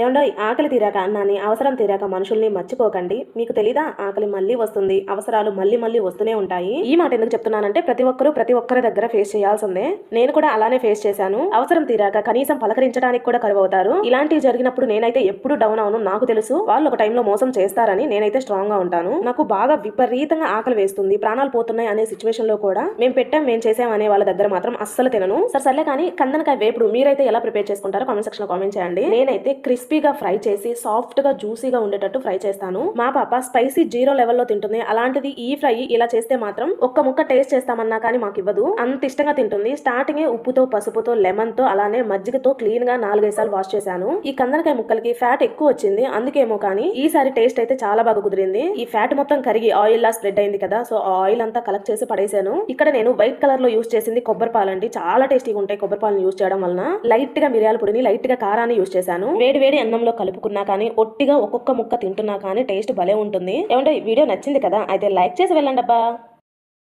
ఏమండో ఆకలి తీరాక అన్నాన్ని అవసరం తీరాక మనుషుల్ని మర్చిపోకండి. మీకు తెలీదా? ఆకలి మళ్ళీ వస్తుంది. అవసరాలు మళ్ళీ మళ్ళీ వస్తూనే ఉంటాయి. ఈ మాట ఎందుకు చెప్తున్నానంటే ప్రతి ఒక్కరూ ప్రతి ఒక్కరి దగ్గర ఫేస్ చేయాల్సిందే. నేను కూడా అలానే ఫేస్ చేశాను. అవసరం తీరాక కనీసం పలకరించడానికి కూడా కరువు అవుతారు ఇలాంటివి జరిగినప్పుడు నేనైతే ఎప్పుడు డౌన్ అవును నాకు తెలుసు. వాళ్ళు ఒక టైంలో మోసం చేస్తారని నేనైతే స్ట్రాంగ్గా ఉంటాను. నాకు బాగా విపరీతంగా ఆకలి వేస్తుంది. ప్రాణాలు పోతున్నాయి అనే సిచ్యువేషన్లో కూడా మేము పెట్టాం మేము చేసాం అనే వాళ్ళ దగ్గర మాత్రం అస్సలు తినను. సరే సర్లే కానీ కందనకాయ వేపుడు మీరైతే ఎలా ప్రిపేర్ చేసుకుంటారో కామెంట్ సెక్షన్లో కామెంట్ చేయండి. నేనైతే క్రిస్ క్రిస్పీగా ఫ్రై చేసి సాఫ్ట్గా జ్యూసీగా ఉండేటట్టు ఫ్రై చేస్తాను. మా పాప స్పైసీ జీరో లెవెల్లో తింటుంది. అలాంటిది ఈ ఫ్రై ఇలా చేస్తే మాత్రం ఒక్క ముక్క టేస్ట్ చేస్తామన్నా కానీ మాకు ఇవ్వదు అంత ఇష్టంగా తింటుంది. స్టార్టింగ్ ఉప్పుతో పసుపుతో లెమన్తో అలానే మజ్జిగతో క్లీన్గా నాలుగైదు వాష్ చేశాను. ఈ కందనకాయ ముక్కలకి ఫ్యాట్ ఎక్కువ వచ్చింది. అందుకేమో కానీ ఈసారి టేస్ట్ అయితే చాలా బాగా కుదిరింది. ఈ ఫ్యాట్ మొత్తం కరిగి ఆయిల్ లా స్ప్రెడ్ అయింది కదా సో ఆ ఆయిల్ అంతా కలెక్ట్ చేసి పడేసాను. ఇక్కడ నేను వైట్ కలర్లో యూస్ చేసింది కొబ్బరి పాలు అండి చాలా టేస్టీగా ఉంటాయి కొబ్బరి పాలను యూస్ చేయడం వలన. లైట్గా మిరియాల పొడిని లైట్గా కారాన్ని యూస్ చేశాను. వేడి వేడి అన్నంలో కలుపుకున్నా కానీ ఒట్టిగా ఒక్కొక్క ముక్క తింటున్నా కానీ టేస్ట్ భలే ఉంటుంది. ఏమంటే ఈ వీడియో నచ్చింది కదా అయితే లైక్ చేసి వెళ్ళండి అబ్బా